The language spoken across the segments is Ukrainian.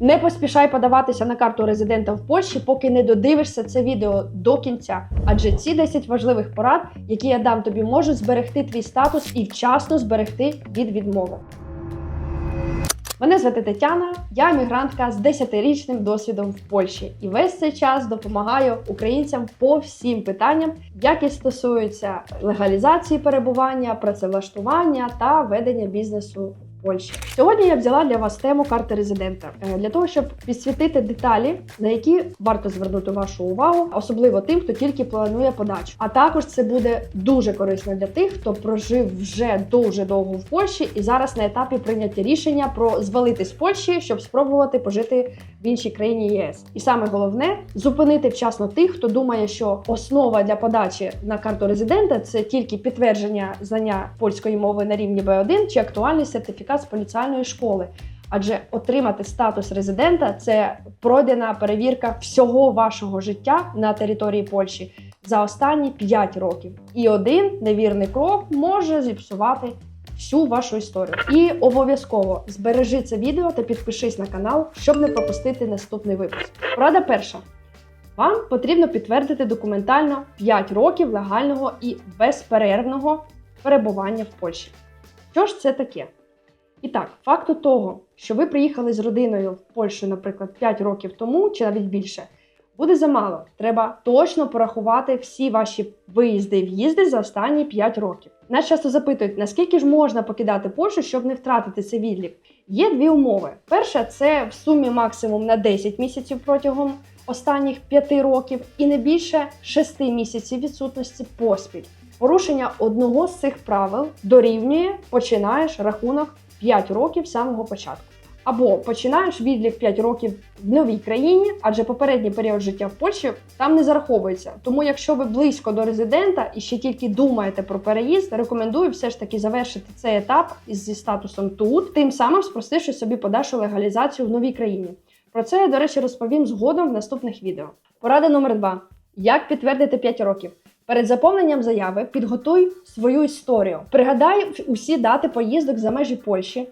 Не поспішай подаватися на карту резидента в Польщі, поки не додивишся це відео до кінця. Адже ці 10 важливих порад, які я дам тобі, можуть зберегти твій статус і вчасно зберегти від відмови. Мене звати Тетяна, я емігрантка з 10-річним досвідом в Польщі і весь цей час допомагаю українцям по всім питанням, які стосуються легалізації перебування, працевлаштування та ведення бізнесу Польщі. Сьогодні я взяла для вас тему карти резидента е, для того, щоб підсвітити деталі, на які варто звернути вашу увагу, особливо тим, хто тільки планує подачу. А також це буде дуже корисно для тих, хто прожив вже дуже довго в Польщі і зараз на етапі прийняття рішення про звалити з Польщі, щоб спробувати пожити в іншій країні ЄС. І саме головне зупинити вчасно тих, хто думає, що основа для подачі на карту резидента це тільки підтвердження знання польської мови на рівні B1 чи актуальний сертифікат з поліціальної школи. Адже отримати статус резидента це пройдена перевірка всього вашого життя на території Польщі за останні 5 років. І один невірний крок може зіпсувати всю вашу історію. І обов'язково збережи це відео та підпишись на канал, щоб не пропустити наступний випуск. Порада перша. Вам потрібно підтвердити документально 5 років легального і безперервного перебування в Польщі. Що ж це таке? І так, факту того, що ви приїхали з родиною в Польщу, наприклад, 5 років тому чи навіть більше, буде замало. Треба точно порахувати всі ваші виїзди і в'їзди за останні 5 років. Нас часто запитують, наскільки ж можна покидати Польщу, щоб не втратити цей відлік. Є дві умови. Перша це в сумі максимум на 10 місяців протягом останніх 5 років і не більше 6 місяців відсутності поспіль. Порушення одного з цих правил дорівнює починаєш рахунок 5 років самого початку. Або починаєш відлік 5 років в новій країні, адже попередній період життя в Польщі там не зараховується. Тому, якщо ви близько до резидента і ще тільки думаєте про переїзд, рекомендую все ж таки завершити цей етап зі статусом тут, тим самим спростивши собі подальшу легалізацію в новій країні. Про це я, до речі, розповім згодом в наступних відео. Порада номер 2. Як підтвердити 5 років? Перед заповненням заяви підготуй свою історію. Пригадай усі дати поїздок за межі Польщі,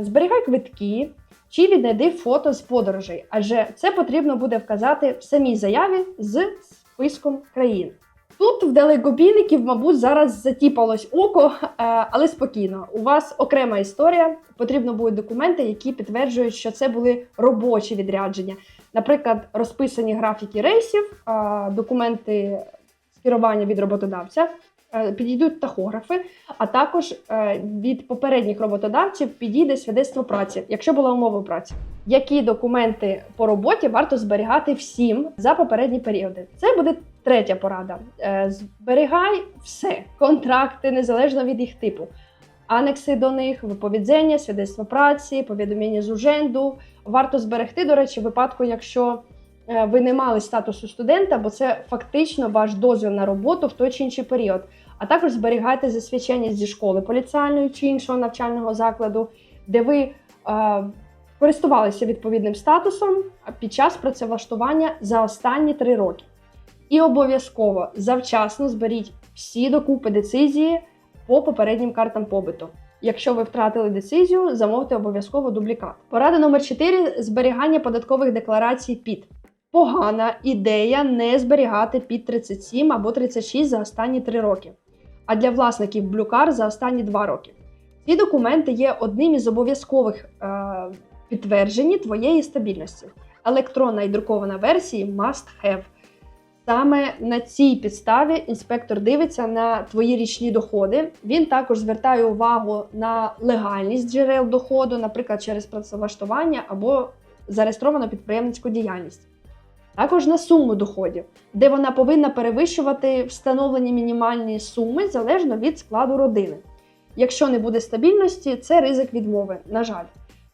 зберігай квитки чи віднайди фото з подорожей, адже це потрібно буде вказати в самій заяві з списком країн. Тут в далекобійників, мабуть, зараз затіпалось око, е, але спокійно. У вас окрема історія. Потрібно будуть документи, які підтверджують, що це були робочі відрядження. Наприклад, розписані графіки рейсів, е, документи скерування від роботодавця, е, підійдуть тахографи, а також е, від попередніх роботодавців підійде свідоцтво праці, якщо була умова праці. Які документи по роботі варто зберігати всім за попередні періоди? Це буде третя порада. Е, Зберігай все, контракти незалежно від їх типу. Анекси до них, виповідзення, свідоцтво праці, повідомлення з уженду. Варто зберегти, до речі, в випадку, якщо е, ви не мали статусу студента, бо це фактично ваш дозвіл на роботу в той чи інший період. А також зберігайте засвідчення зі школи поліціальної чи іншого навчального закладу, де ви е, користувалися відповідним статусом під час працевлаштування за останні три роки. І обов'язково завчасно зберіть всі докупи децизії по попереднім картам побиту. Якщо ви втратили децизію, замовте обов'язково дублікат. Порада номер 4 зберігання податкових декларацій під. Погана ідея не зберігати під 37 або 36 за останні 3 роки, а для власників блюкар за останні 2 роки. Ці документи є одним із обов'язкових е, підтверджень твоєї стабільності. Електронна і друкована версії must have. Саме на цій підставі інспектор дивиться на твої річні доходи. Він також звертає увагу на легальність джерел доходу, наприклад, через працевлаштування або зареєстровану підприємницьку діяльність. Також на суму доходів, де вона повинна перевищувати встановлені мінімальні суми залежно від складу родини. Якщо не буде стабільності, це ризик відмови. На жаль,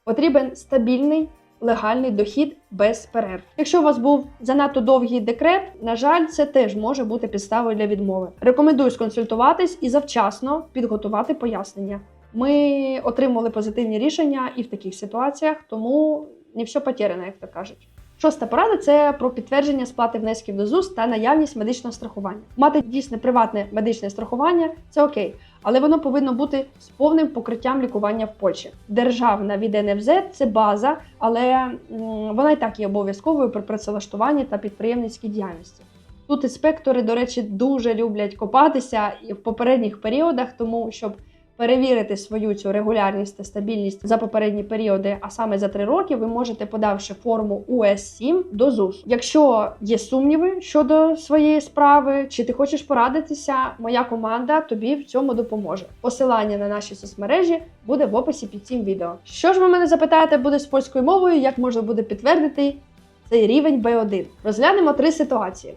потрібен стабільний легальний дохід без перерв. Якщо у вас був занадто довгий декрет, на жаль, це теж може бути підставою для відмови. Рекомендую сконсультуватись і завчасно підготувати пояснення. Ми отримали позитивні рішення і в таких ситуаціях, тому не все потеряно, як то кажуть. Шоста порада це про підтвердження сплати внесків до ЗУС та наявність медичного страхування. Мати дійсне приватне медичне страхування це окей, але воно повинно бути з повним покриттям лікування в Польщі. Державна від НФЗ це база, але вона і так є обов'язковою при працевлаштуванні та підприємницькій діяльності. Тут інспектори, до речі, дуже люблять копатися і в попередніх періодах, тому щоб перевірити свою цю регулярність та стабільність за попередні періоди, а саме за три роки, ви можете подавши форму УС7 до ЗУС. Якщо є сумніви щодо своєї справи, чи ти хочеш порадитися, моя команда тобі в цьому допоможе. Посилання на наші соцмережі буде в описі під цим відео. Що ж ви мене запитаєте буде з польською мовою, як можна буде підтвердити цей рівень B1? Розглянемо три ситуації.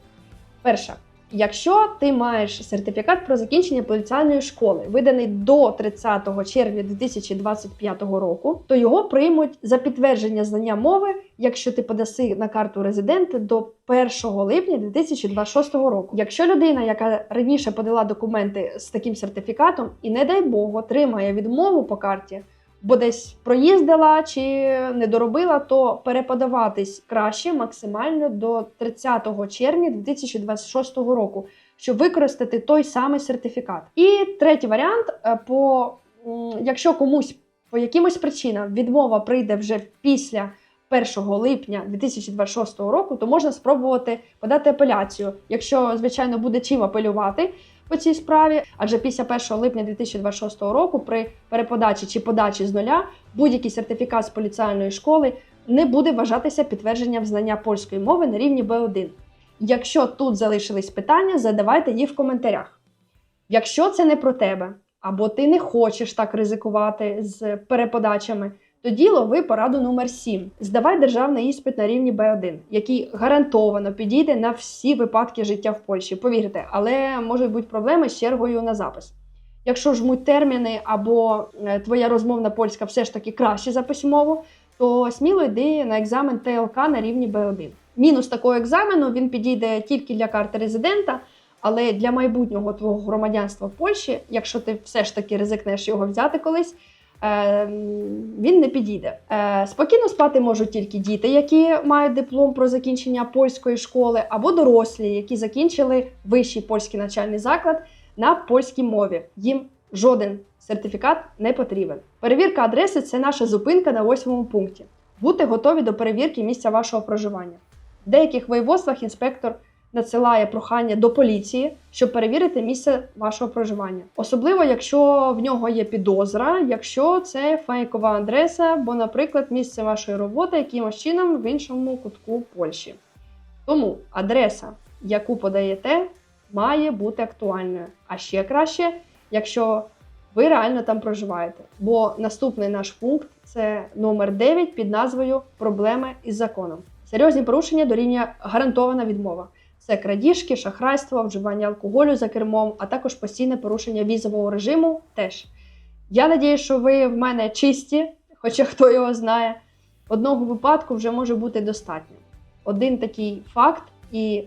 Перша. Якщо ти маєш сертифікат про закінчення поліціальної школи, виданий до 30 червня 2025 року, то його приймуть за підтвердження знання мови, якщо ти подаси на карту резидента до 1 липня 2026 року. Якщо людина, яка раніше подала документи з таким сертифікатом, і не дай Бог отримає відмову по карті, бо десь проїздила чи не доробила, то переподаватись краще максимально до 30 червня 2026 року, щоб використати той самий сертифікат. І третій варіант: е, по якщо комусь по якимось причинам відмова прийде вже після 1 липня 2026 року, то можна спробувати подати апеляцію, якщо звичайно буде чим апелювати по цій справі, адже після 1 липня 2026 року при переподачі чи подачі з нуля будь-який сертифікат з поліціальної школи не буде вважатися підтвердженням знання польської мови на рівні B1. Якщо тут залишились питання, задавайте їх в коментарях. Якщо це не про тебе, або ти не хочеш так ризикувати з переподачами, тоді лови пораду номер 7. Здавай державний іспит на рівні B1, який гарантовано підійде на всі випадки життя в Польщі. Повірте, але можуть бути проблеми з чергою на запис. Якщо жмуть терміни або е, твоя розмовна польська все ж таки краще за письмову, то сміло йди на екзамен ТЛК на рівні B1. Мінус такого екзамену він підійде тільки для карти резидента, але для майбутнього твого громадянства в Польщі, якщо ти все ж таки ризикнеш його взяти колись, він не підійде. Е, Спокійно спати можуть тільки діти, які мають диплом про закінчення польської школи, або дорослі, які закінчили вищий польський навчальний заклад на польській мові. Їм жоден сертифікат не потрібен. Перевірка адреси це наша зупинка на восьмому пункті. Бути готові до перевірки місця вашого проживання. В деяких воєводствах інспектор надсилає прохання до поліції, щоб перевірити місце вашого проживання. Особливо, якщо в нього є підозра, якщо це фейкова адреса, бо, наприклад, місце вашої роботи якимось чином в іншому кутку Польщі. Тому адреса, яку подаєте, має бути актуальною. А ще краще, якщо ви реально там проживаєте. Бо наступний наш пункт це номер 9 під назвою Проблеми із законом. Серйозні порушення дорівнює гарантована відмова. Це крадіжки, шахрайство, вживання алкоголю за кермом, а також постійне порушення візового режиму. Теж я надію, що ви в мене чисті, хоча хто його знає. Одного випадку вже може бути достатньо. Один такий факт і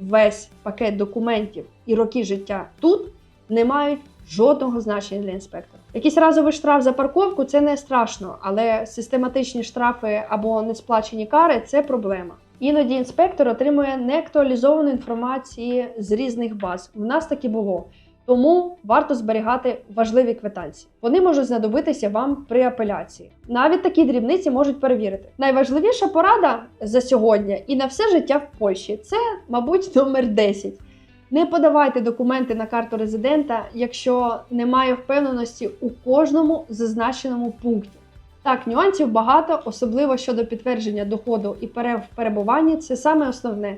весь пакет документів і роки життя тут не мають жодного значення для інспектора. Якийсь разовий штраф за парковку це не страшно, але систематичні штрафи або несплачені кари це проблема. Іноді інспектор отримує неактуалізовану інформацію з різних баз. У нас таки було. Тому варто зберігати важливі квитанції. Вони можуть знадобитися вам при апеляції. Навіть такі дрібниці можуть перевірити. Найважливіша порада за сьогодні і на все життя в Польщі це, мабуть, номер 10. Не подавайте документи на карту резидента, якщо немає впевненості у кожному зазначеному пункті. Так, нюансів багато, особливо щодо підтвердження доходу і пере- в перебуванні, це саме основне.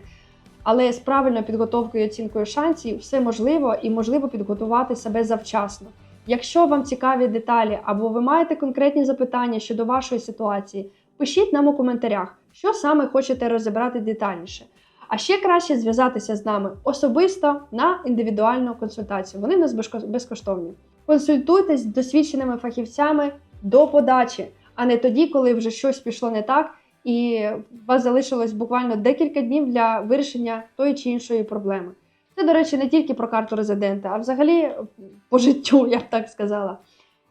Але з правильною підготовкою і оцінкою шансів все можливо і можливо підготувати себе завчасно. Якщо вам цікаві деталі або ви маєте конкретні запитання щодо вашої ситуації, пишіть нам у коментарях, що саме хочете розібрати детальніше. А ще краще зв'язатися з нами особисто на індивідуальну консультацію. Вони в нас безкоштовні. Консультуйтесь з досвідченими фахівцями до подачі, а не тоді, коли вже щось пішло не так, і у вас залишилось буквально декілька днів для вирішення тої чи іншої проблеми. Це, до речі, не тільки про карту резидента, а взагалі по життю, я б так сказала.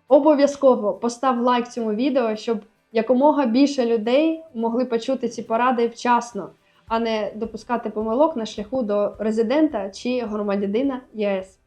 Обов'язково постав лайк цьому відео, щоб якомога більше людей могли почути ці поради вчасно, а не допускати помилок на шляху до резидента чи громадянина ЄС.